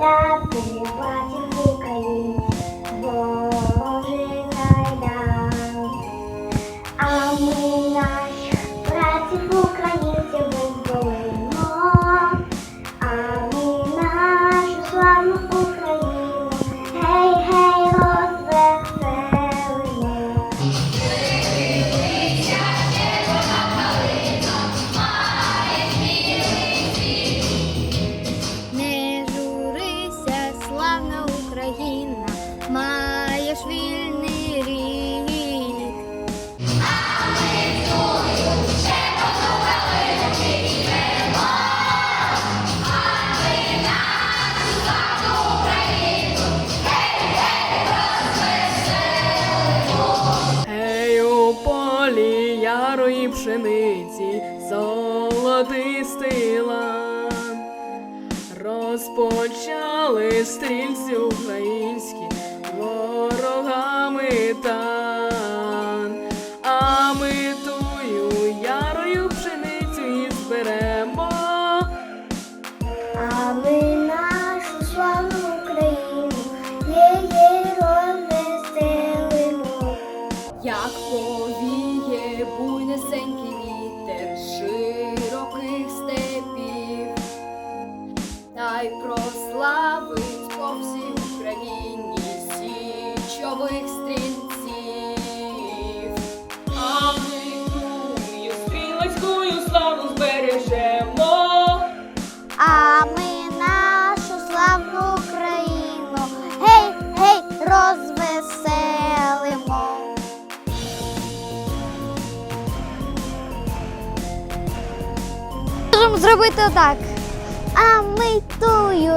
love. Україна маєш вільний рік. А ми тут ще послухали живемо, а ми нашу славну Україну, гей, у полі ярої пшениці, золотистила, розпочав стрільці українські прославить по всій Україні січових стрільців. А ми тую стрілецькою славу збережемо. А ми нашу славну Україну, гей, гей, розвеселимо. Можемо зробити отак а ми тую.